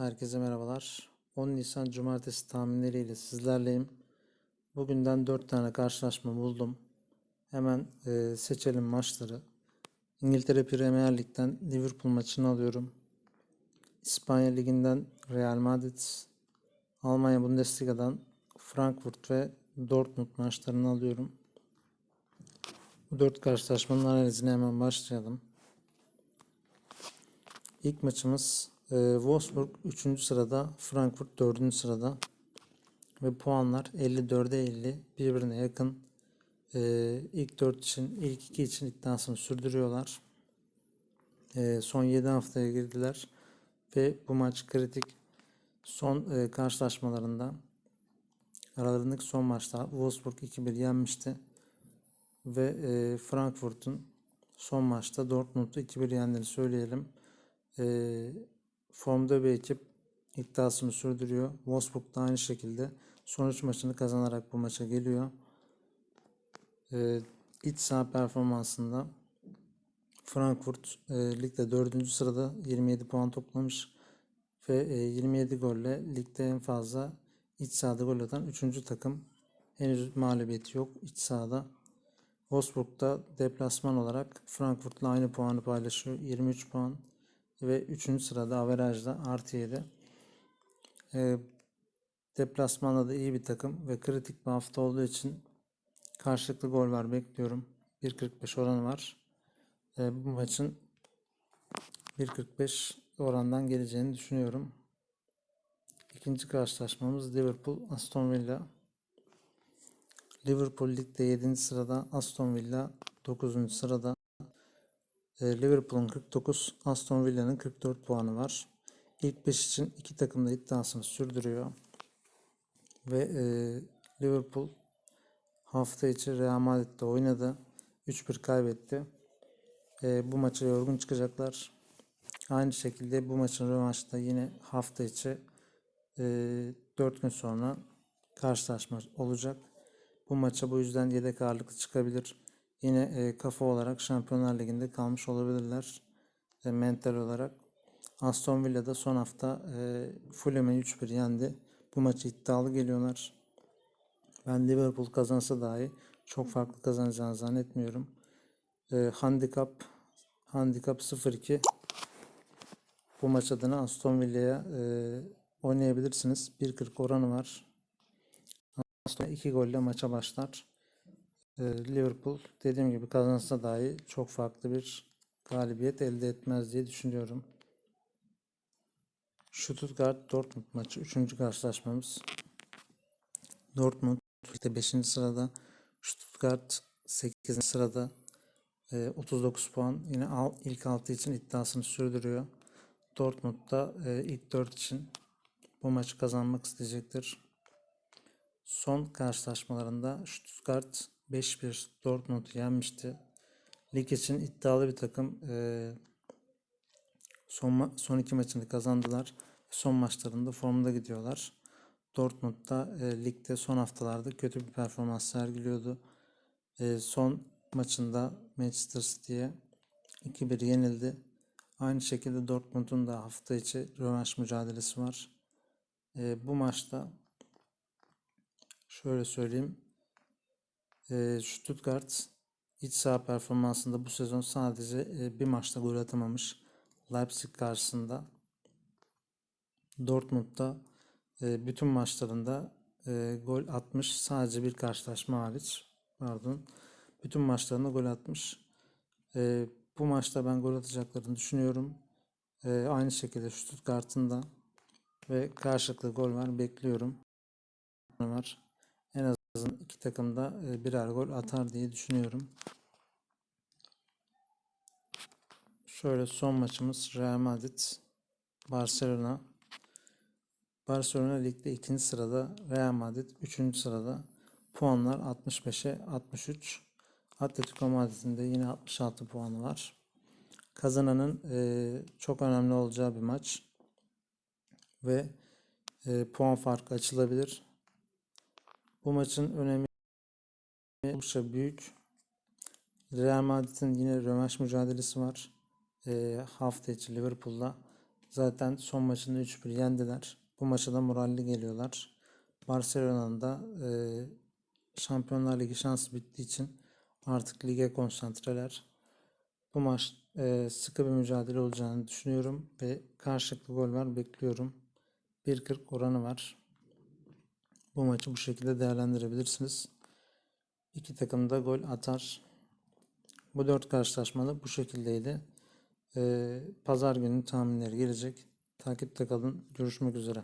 Herkese merhabalar. 10 Nisan Cumartesi tahminleriyle sizlerleyim. Bugünden 4 tane karşılaşma buldum. Hemen e, seçelim maçları. İngiltere Premier Lig'den Liverpool maçını alıyorum. İspanya Ligi'nden Real Madrid, Almanya Bundesliga'dan Frankfurt ve Dortmund maçlarını alıyorum. Bu 4 karşılaşmanın analizine hemen başlayalım. İlk maçımız e, Wolfsburg 3. sırada, Frankfurt 4. sırada ve puanlar 54'e 50 birbirine yakın. E, ilk 4 için, ilk 2 için iddiasını sürdürüyorlar. E, son 7 haftaya girdiler ve bu maç kritik. Son e, karşılaşmalarında aralarındaki son maçta Wolfsburg 2-1 yenmişti ve e, Frankfurt'un son maçta Dortmund'u 2-1 yendiğini söyleyelim. E, formda bir ekip iddiasını sürdürüyor. Wolfsburg da aynı şekilde sonuç maçını kazanarak bu maça geliyor. E, iç saha performansında Frankfurt e, ligde 4. sırada 27 puan toplamış ve e, 27 golle ligde en fazla iç sahada gol atan 3. takım. Henüz mağlubiyeti yok iç sahada. Wolfsburg'da deplasman olarak Frankfurt'la aynı puanı paylaşıyor. 23 puan ve 3. sırada averajda artı 7. E, deplasmanda da iyi bir takım ve kritik bir hafta olduğu için karşılıklı gol var bekliyorum. 1.45 oranı var. E, bu maçın 1.45 orandan geleceğini düşünüyorum. İkinci karşılaşmamız Liverpool Aston Villa. Liverpool ligde 7. sırada, Aston Villa 9. sırada. E, Liverpool'un 49, Aston Villa'nın 44 puanı var. İlk 5 için iki takım da iddiasını sürdürüyor. Ve e, Liverpool hafta içi Real Madrid'de oynadı. 3-1 kaybetti. E, bu maça yorgun çıkacaklar. Aynı şekilde bu maçın rövanşında yine hafta içi e, 4 gün sonra karşılaşma olacak. Bu maça bu yüzden yedek ağırlıklı çıkabilir. Yine e, kafa olarak Şampiyonlar Ligi'nde kalmış olabilirler. E, mental olarak. Aston Villa da son hafta e, Fulham'ı 3-1 yendi. Bu maçı iddialı geliyorlar. Ben Liverpool kazansa dahi çok farklı kazanacağını zannetmiyorum. E, handicap handicap 0-2 bu maç adına Aston Villa'ya e, oynayabilirsiniz. 1.40 oranı var. Aston 2 golle maça başlar. E, Liverpool dediğim gibi kazansa dahi çok farklı bir galibiyet elde etmez diye düşünüyorum. Stuttgart Dortmund maçı 3. karşılaşmamız. Dortmund işte 5. sırada, Stuttgart 8. sırada 39 puan. Yine ilk 6 için iddiasını sürdürüyor. Dortmund da ilk 4 için bu maçı kazanmak isteyecektir. Son karşılaşmalarında Stuttgart 5-1 Dortmund'u yenmişti. Lig için iddialı bir takım. Son, son iki maçını kazandılar. Son maçlarında formda gidiyorlar. Dortmund'da e, ligde son haftalarda kötü bir performans sergiliyordu. E, son maçında Manchester City'ye 2-1 yenildi. Aynı şekilde Dortmund'un da hafta içi rövanş mücadelesi var. E, bu maçta şöyle söyleyeyim. E, Stuttgart iç saha performansında bu sezon sadece e, bir maçta gol atamamış. Leipzig karşısında Dortmund'da e, bütün maçlarında e, gol atmış. Sadece bir karşılaşma hariç. Pardon. Bütün maçlarında gol atmış. E, bu maçta ben gol atacaklarını düşünüyorum. Aynı şekilde Stuttgart'ın da ve karşılıklı gol var. Bekliyorum. Var. Azından iki takım da e, birer gol atar diye düşünüyorum. Şöyle son maçımız Real Madrid Barcelona. Barcelona ligde ikinci sırada, Real Madrid üçüncü sırada. Puanlar 65'e 63. Atletico Madrid'in de yine 66 puanı var. Kazananın e, çok önemli olacağı bir maç. Ve e, puan farkı açılabilir. Bu maçın önemi oldukça büyük. Real Madrid'in yine rövanş mücadelesi var. E, hafta içi Liverpool'la. Zaten son maçında 3-1 yendiler. Bu maça da moralli geliyorlar. Barcelona'nın da e, Şampiyonlar Ligi şansı bittiği için artık lige konsantreler. Bu maç e, sıkı bir mücadele olacağını düşünüyorum ve karşılıklı gol var bekliyorum. 1.40 oranı var. Bu maçı bu şekilde değerlendirebilirsiniz. İki takım da gol atar. Bu dört karşılaşmada bu şekildeydi. Ee, Pazar günü tahminleri gelecek. Takipte kalın. Görüşmek üzere.